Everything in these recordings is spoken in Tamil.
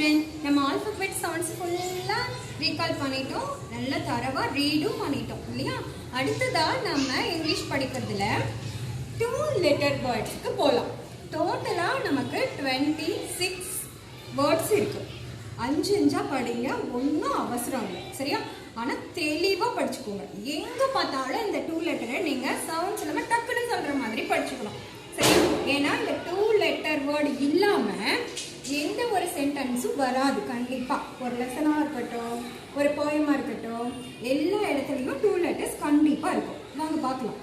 சில்ட்ரன் நம்ம ஆல்பபெட் சவுண்ட்ஸ் ஃபுல்லாக ரீகால் பண்ணிட்டோம். நல்லா தரவா ரீடும் பண்ணிட்டோம் இல்லையா? அடுத்ததாக நம்ம இங்கிலீஷ் படிக்கிறதுல டூ லெட்டர் வேர்ட்ஸ்க்கு போகலாம் டோட்டலாக நமக்கு டுவெண்ட்டி சிக்ஸ் வேர்ட்ஸ் இருக்கு. அஞ்சு அஞ்சாக படிங்க ஒன்றும் அவசரம் இல்லை சரியா? ஆனால் தெளிவாக படிச்சுக்கோங்க. எங்கே பார்த்தாலும் இந்த டூ லெட்டரை நீங்கள் சவுண்ட்ஸ் இல்லாமல் டக்குன்னு சொல்கிற மாதிரி படிச்சுக்கலாம் சரி ஏன்னா இந்த டூ லெட்டர் வேர்டு இல்லாமல் எந்த ஒரு சென்டென்ஸும் வராது. கண்டிப்பாக ஒரு லெசனாக இருக்கட்டும் ஒரு போயமாக இருக்கட்டும் எல்லா இடத்துலையும் டூ லெட்டர்ஸ் கண்டிப்பாக இருக்கும். வாங்க பார்க்கலாம்.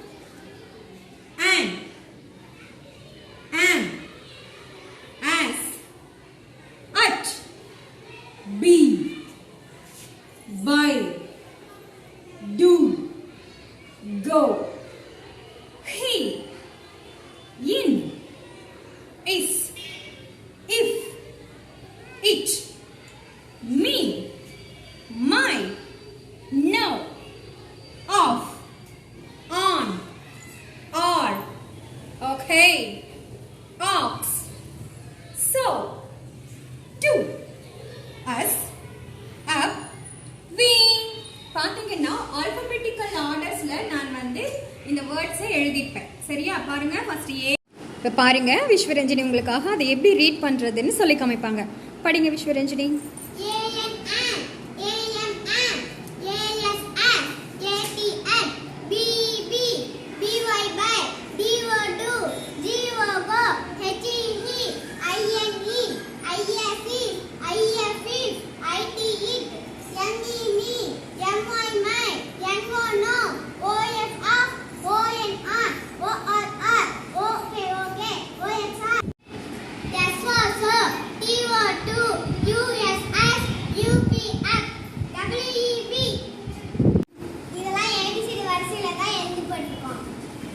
On on as. At. பி by to go he. In. Hey, ox so do us up we பாத்தீங்கன்னா ஆல்பபெட்டிக்கல் ஆர்டர்ஸில் நான் வந்து இந்த வேர்ட்ஸை எழுதிப்பேன். சரியா? பாருங்க ஃபர்ஸ்ட் ஏ இப்போ பாருங்க விஸ்வரஞ்சனி உங்களுக்காக அதை எப்படி ரீட் பண்றதுன்னு சொல்லி காமிப்பாங்க. படிங்க விஸ்வரஞ்சனி.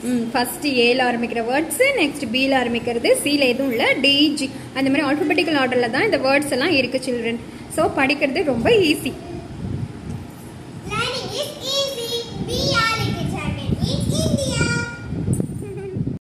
ம் ஏல ஆரம்பிக்கிற வேர்ட்ஸு நெக்ஸ்ட் பியில் ஆரம்பிக்கிறது சியில் எதுவும் இல்லை டிஜி அந்த மாதிரி ஆல்ஃபபெட்டிக்கல் ஆர்டரில் தான் இந்த வேர்ட்ஸ் எல்லாம் இருக்குது சில்ட்ரன் ஸோ படிக்கிறது ரொம்ப ஈஸி